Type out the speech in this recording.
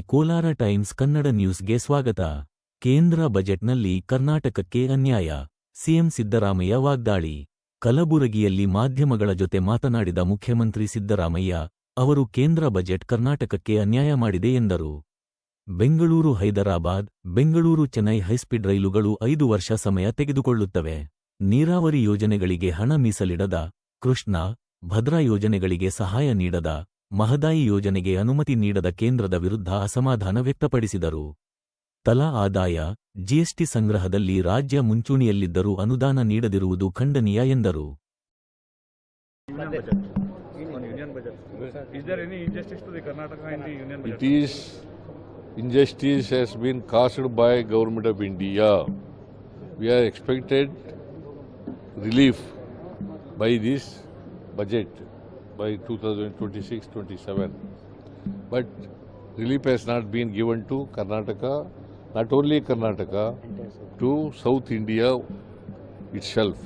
Kolar times Kannada ನ್ಯೂಸ್ಗೆ ಸ್ವಾಗತ. ಕೇಂದ್ರ ಬಜೆಟ್ನಲ್ಲಿ ಕರ್ನಾಟಕಕ್ಕೆ ಅನ್ಯಾಯ. ಸಿಎಂ ಸಿದ್ದರಾಮಯ್ಯ ವಾಗ್ದಾಳಿ. ಕಲಬುರಗಿಯಲ್ಲಿ ಮಾಧ್ಯಮಗಳ ಜೊತೆ ಮಾತನಾಡಿದ ಮುಖ್ಯಮಂತ್ರಿ ಸಿದ್ದರಾಮಯ್ಯ, ಅವರು ಕೇಂದ್ರ ಬಜೆಟ್ ಕರ್ನಾಟಕಕ್ಕೆ ಅನ್ಯಾಯ ಮಾಡಿದೆ ಎಂದರು. ಬೆಂಗಳೂರು ಹೈದರಾಬಾದ್, ಬೆಂಗಳೂರು ಚೆನ್ನೈ ಹೈಸ್ಪೀಡ್ ರೈಲುಗಳು ಐದು ವರ್ಷ ಸಮಯ ತೆಗೆದುಕೊಳ್ಳುತ್ತವೆ. ನೀರಾವರಿ ಯೋಜನೆಗಳಿಗೆ ಹಣ ಮೀಸಲಿಡದ ಕೃಷ್ಣ, ಭದ್ರಾ ಯೋಜನೆಗಳಿಗೆ ಸಹಾಯ ನೀಡದ ಮಹದಾಯಿ ಯೋಜನೆಗೆ ಅನುಮತಿ ನೀಡದ ಕೇಂದ್ರದ ವಿರುದ್ಧ ಅಸಮಾಧಾನ ವ್ಯಕ್ತಪಡಿಸಿದರು. ತಲಾ ಆದಾಯ ಜಿಎಸ್ಟಿ ಸಂಗ್ರಹದಲ್ಲಿ ರಾಜ್ಯ ಮುಂಚೂಣಿಯಲ್ಲಿದ್ದರೂ ಅನುದಾನ ನೀಡದಿರುವುದು ಖಂಡನೀಯ ಎಂದರು. Injustice has been caused by government of India we are expected relief by this budget by 2026-27. But relief has not been given to Karnataka, not only Karnataka, to South India itself.